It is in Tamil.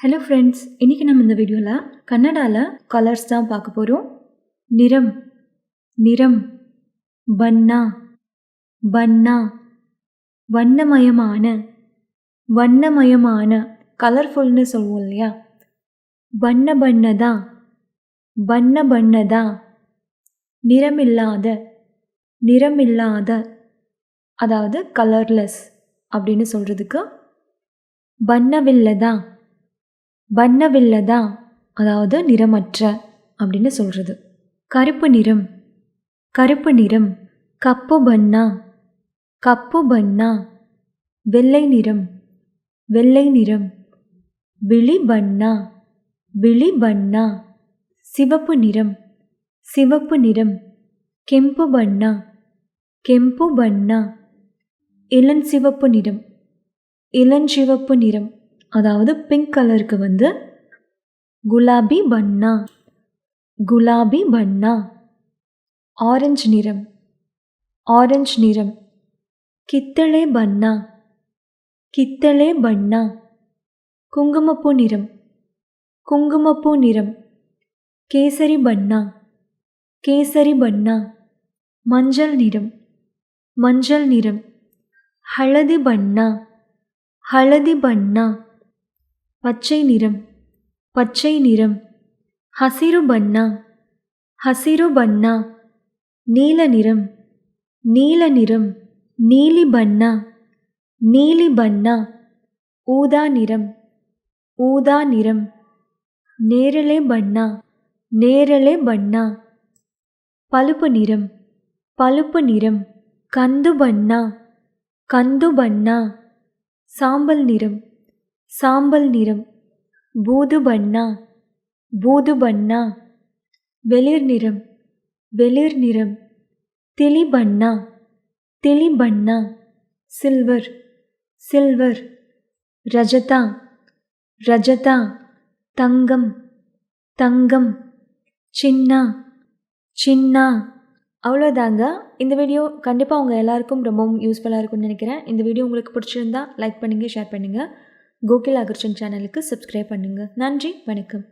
ஹலோ ஃப்ரெண்ட்ஸ் இன்றைக்கி நம்ம இந்த வீடியோவில் கன்னடாவில் கலர்ஸ் தான் பார்க்க போகிறோம் நிறம் நிறம் பன்னா பன்னா வண்ணமயமான வண்ணமயமான கலர்ஃபுல்னு சொல்லுவோம் இல்லையா? வண்ண பண்ணதான் வண்ண பண்ணதா நிறமில்லாத நிறமில்லாத அதாவது கலர்லெஸ் அப்படின்னு சொல்கிறதுக்கு வண்ணவில்லை தான் அதாவது நிறமற்ற அப்படின்னு சொல்கிறது கருப்பு நிறம் கருப்பு நிறம் கப்பு பன்னா கப்பு பன்னா வெள்ளை நிறம் வெள்ளை நிறம் விழி பன்னா விழி பன்னா சிவப்பு நிறம் சிவப்பு நிறம் கெம்பு பன்னா கெம்பு பன்னா இளஞ்சிவப்பு நிறம் இளஞ்சிவப்பு நிறம். அதாவது பிங்க் கலருக்கு வந்து குலாபி பன்னா குலாபி பன்னா ஆரஞ்சு நிறம். ஆரஞ்சு நிறம். கித்தளே பன்னா கித்தளே பன்னா குங்குமப்பூ நிறம். குங்குமப்பூ நிறம். கேசரி பன்னா கேசரி பன்னா மஞ்சள் நிறம். மஞ்சள் நிறம். ஹலதி பன்னா ஹலதி பன்னா பச்சை நிறம் பச்சை நிறம். ஹசிரு பன்னா ஹசிரு பன்னா. நீல நிறம் நீல நிறம். நீலி பன்னா நீலி பன்னா. ஊதா நிறம் ஊதா நிறம். நேரலே பன்னா நேரலே பன்னா. பழுப்பு நிறம் பழுப்பு நிறம். கந்து பன்னா கந்து பன்னா. சாம்பல் நிறம். சாம்பல் நிறம். பூதுபன்னா பூதுபன்னா வெளிர் நிறம். வெளிர் நிறம். திலிபன்னா திலிபன்னா சில்வர். சில்வர். ரஜதா. ரஜதா. தங்கம். தங்கம். சின்னா. சின்னா. அவ்வளோதாங்க. இந்த வீடியோ கண்டிப்பாக உங்கள் எல்லாருக்கும் ரொம்பவும் யூஸ்ஃபுல்லாக இருக்கும்னு நினைக்கிறேன். இந்த வீடியோ உங்களுக்கு பிடிச்சிருந்தா லைக் பண்ணுங்கள் ஷேர் பண்ணுங்கள் கோகில் அகர்ஷன் சேனலுக்கு சப்ஸ்கிரைப் பண்ணுங்கள் நன்றி வணக்கம்.